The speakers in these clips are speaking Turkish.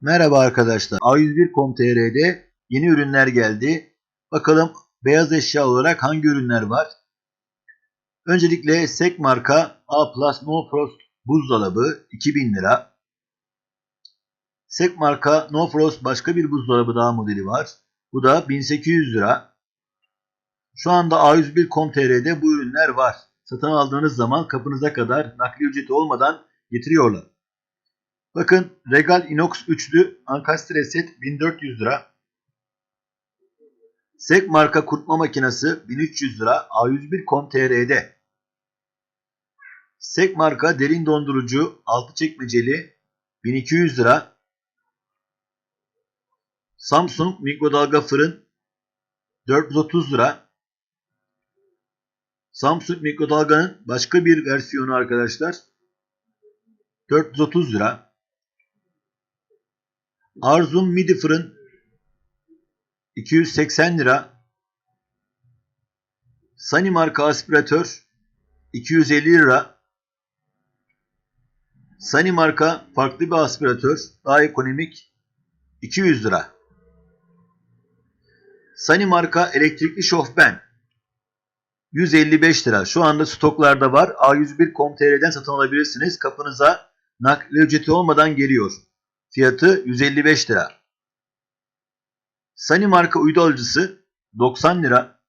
Merhaba arkadaşlar. A101.com.tr'de yeni ürünler geldi. Bakalım beyaz eşya olarak hangi ürünler var? Öncelikle Sek marka A Plus No Frost buzdolabı 2000 lira. Sek marka No Frost başka bir buzdolabı daha modeli var. Bu da 1800 lira. Şu anda A101.com.tr'de bu ürünler var. Satın aldığınız zaman kapınıza kadar nakli ücreti olmadan getiriyorlar. Bakın Regal Inox üçlü ankastre set 1400 lira. Sek marka kurutma makinesi 1300 lira A101.com.tr'de. Sek marka derin dondurucu altı çekmeceli 1200 lira. Samsung mikrodalga fırın 430 lira. Samsung mikrodalganın başka bir versiyonu arkadaşlar 430 lira. Arzum midi fırın 280 lira. Sunny marka aspiratör 250 lira. Sunny marka farklı bir aspiratör daha ekonomik 200 lira. Sunny marka elektrikli şofben 155 lira. Şu anda stoklarda var. A101.com.tr'den satın alabilirsiniz. Kapınıza nakli ücreti olmadan geliyor. Fiyatı 155 lira. Sunny marka uydu alıcısı 90 lira.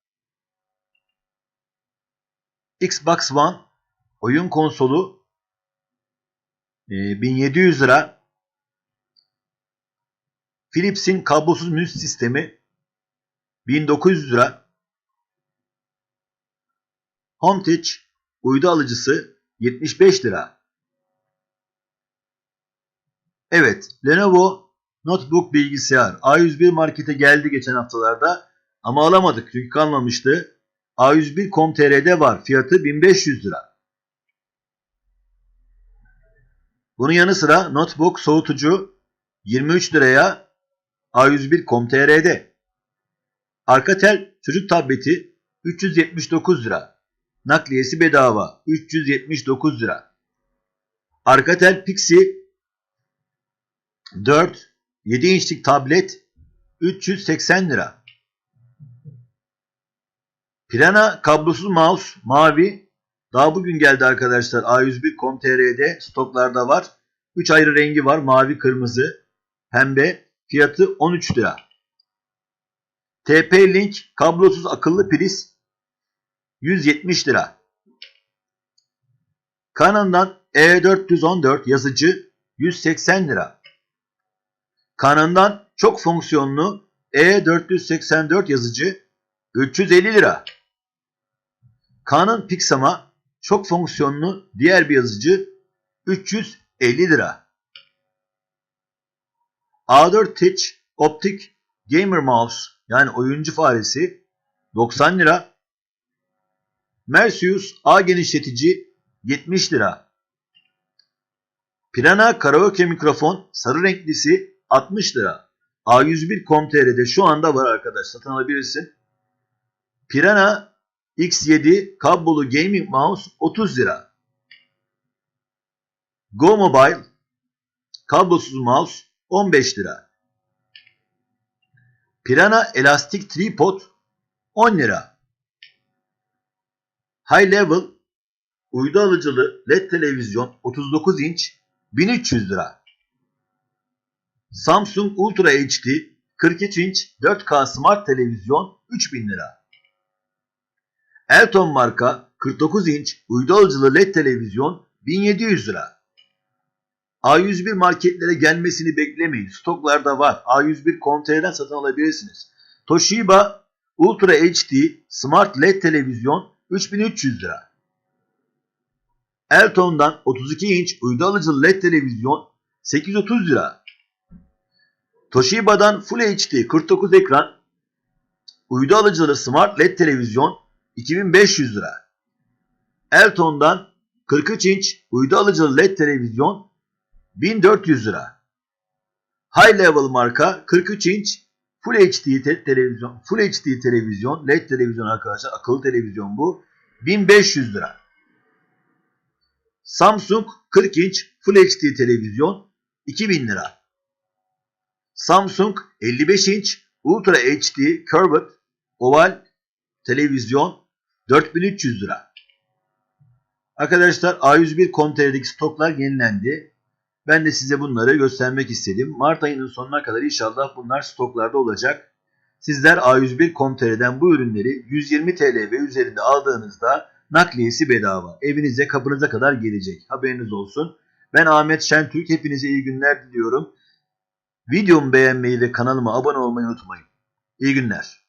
Xbox One oyun konsolu e, 1700 lira. Philips'in kablosuz müzik sistemi 1900 lira. HomeTech uydu alıcısı 75 lira. Evet, Lenovo Notebook bilgisayar A101 markete geldi geçen haftalarda ama alamadık çünkü kalmamıştı. A101.com.tr'de var. Fiyatı 1500 lira. Bunun yanı sıra notebook soğutucu 23 liraya A101.com.tr'de. Arkatel çocuk tableti 379 lira. Nakliyesi bedava 379 lira. Arkatel Pixie 4 7 inçlik tablet 380 lira. Pirana kablosuz mouse mavi daha bugün geldi arkadaşlar A101.com.tr'de stoklarda var. 3 ayrı rengi var mavi kırmızı pembe fiyatı 13 lira. TP-Link kablosuz akıllı priz 170 lira. Canon'dan E414 yazıcı 180 lira. Canon'dan çok fonksiyonlu E484 yazıcı 350 lira. Canon Pixama çok fonksiyonlu diğer bir yazıcı 350 lira. A4 Touch Optik Gamer Mouse yani oyuncu faresi 90 lira. Mercius A genişletici 70 lira. Pirana karaoke mikrofon sarı renklisi 60 lira. A101.com.tr'de şu anda var arkadaş satın alabilirsin. Pirana X7 kablolu gaming mouse 30 lira. Go Mobile kablosuz mouse 15 lira. Pirana elastik tripod 10 lira. High Level uydu alıcılı LED televizyon 39 inç 1300 lira. Samsung Ultra HD 43 inç 4K Smart televizyon 3000 lira. Elton marka 49 inç uydu alıcılı LED televizyon 1700 lira. A101 marketlere gelmesini beklemeyin. Stoklarda var. A101.com.tr'den satın alabilirsiniz. Toshiba Ultra HD Smart LED televizyon 3300 lira. Elton'dan 32 inç uydu alıcılı LED televizyon 830 lira. Toshiba'dan Full HD 49 ekran uydu alıcılı Smart LED televizyon 2500 lira. Elton'dan 43 inç uydu alıcılı LED televizyon 1400 lira. High Level marka 43 inç Full HD te- televizyon, Full HD televizyon, LED televizyon arkadaşlar, akıllı televizyon bu. 1500 lira. Samsung 40 inç Full HD televizyon 2000 lira. Samsung 55 inç Ultra HD Curved Oval televizyon 4300 lira. Arkadaşlar A101.com.tr'deki stoklar yenilendi. Ben de size bunları göstermek istedim. Mart ayının sonuna kadar inşallah bunlar stoklarda olacak. Sizler A101.com.tr'den bu ürünleri 120 TL ve üzerinde aldığınızda nakliyesi bedava. Evinize kapınıza kadar gelecek. Haberiniz olsun. Ben Ahmet Şentürk. Hepinize iyi günler diliyorum. Videomu beğenmeyi ve kanalıma abone olmayı unutmayın. İyi günler.